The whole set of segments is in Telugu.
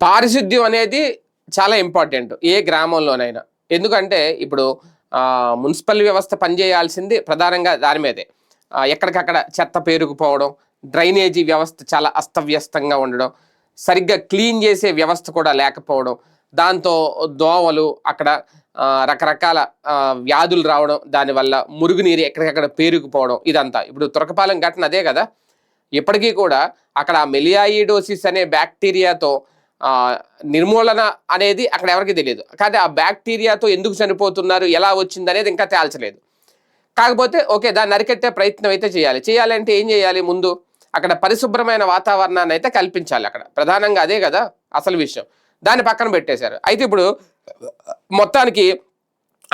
పారిశుద్ధ్యం అనేది చాలా ఇంపార్టెంట్ ఏ గ్రామంలోనైనా. ఎందుకంటే ఇప్పుడు మున్సిపల్ వ్యవస్థ పనిచేయాల్సింది ప్రధానంగా దాని మీదే. ఎక్కడికక్కడ చెత్త పేరుకుపోవడం డ్రైనేజీ వ్యవస్థ చాలా అస్తవ్యస్తంగా ఉండడం సరిగ్గా క్లీన్ చేసే వ్యవస్థ కూడా లేకపోవడం దాంతో దోమలు అక్కడ రకరకాల వ్యాధులు రావడం దానివల్ల మురుగునీరు ఎక్కడికక్కడ పేరుకుపోవడం ఇదంతా. ఇప్పుడు తురకపాలెం ఘటన అదే కదా. ఇప్పటికీ కూడా అక్కడ మెలియాయిడోసిస్ అనే బ్యాక్టీరియాతో నిర్మూలన అనేది అక్కడ ఎవరికి తెలియదు. కానీ ఆ బ్యాక్టీరియాతో ఎందుకు చనిపోతున్నారు ఎలా వచ్చింది అనేది ఇంకా తేల్చలేదు. కాకపోతే ఓకే దాన్ని అరికట్టే ప్రయత్నం అయితే చేయాలి. చేయాలంటే ఏం చేయాలి ముందు? అక్కడ పరిశుభ్రమైన వాతావరణాన్ని అయితే కల్పించాలి అక్కడ. ప్రధానంగా అదే కదా అసలు విషయం. దాన్ని పక్కన పెట్టేశారు. అయితే ఇప్పుడు మొత్తానికి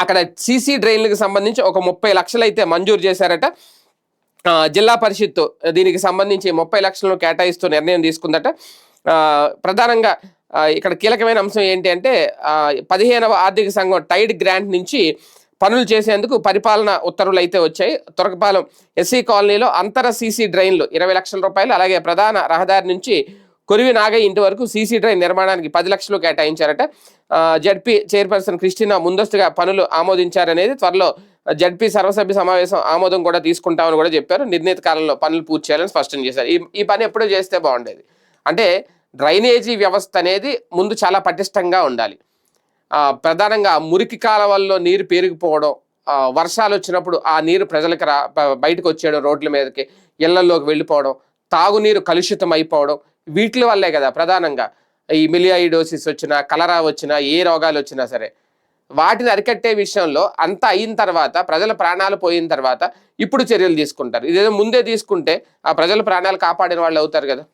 అక్కడ సీసీ డ్రైన్లకు సంబంధించి ఒక ముప్పై లక్షలు అయితే మంజూరు చేశారట. జిల్లా పరిషత్తు దీనికి సంబంధించి ముప్పై లక్షలను కేటాయిస్తూ నిర్ణయం తీసుకుందట. ప్రధానంగా ఇక్కడ కీలకమైన అంశం ఏంటి అంటే పదిహేనవ ఆర్థిక సంఘం టైడ్ గ్రాంట్ నుంచి పనులు చేసేందుకు పరిపాలన ఉత్తర్వులు అయితే వచ్చాయి. తురకపాలెం ఎస్సీ కాలనీలో అంతర సీసీ డ్రైన్లు ఇరవై లక్షల రూపాయలు అలాగే ప్రధాన రహదారి నుంచి కొరివి నాగయ్య ఇంటి వరకు సీసీ డ్రైన్ నిర్మాణానికి పది లక్షలు కేటాయించారట. జడ్పీ చైర్పర్సన్ క్రిస్టినా ముందస్తుగా పనులు ఆమోదించారనేది త్వరలో జడ్పీ సర్వసభ్య సమావేశం ఆమోదం కూడా తీసుకుంటామని కూడా చెప్పారు. నిర్ణీత కాలంలో పనులు పూర్తి చేయాలని స్పష్టం చేశారు. ఈ ఈ పని ఎప్పుడూ చేస్తే బాగుండేది. అంటే డ్రైనేజీ వ్యవస్థ అనేది ముందు చాలా పటిష్టంగా ఉండాలి. ప్రధానంగా మురికి కాలవల్లో నీరు పేరుకుపోవడం వర్షాలు వచ్చినప్పుడు ఆ నీరు ప్రజలకు రా బయటకు వచ్చేయడం రోడ్ల మీదకి ఇళ్ళలోకి వెళ్ళిపోవడం తాగునీరు కలుషితం అయిపోవడం వీటి వల్లే కదా ప్రధానంగా ఈ మిలియాయిడోసిస్ వచ్చినా కలరా వచ్చినా ఏ రోగాలు వచ్చినా సరే. వాటిని అరికట్టే విషయంలో అంతా అయిన తర్వాత ప్రజల ప్రాణాలు పోయిన తర్వాత ఇప్పుడు చర్యలు తీసుకుంటారు. ఇదేదో ముందే తీసుకుంటే ఆ ప్రజల ప్రాణాలు కాపాడిన వాళ్ళు అవుతారు కదా.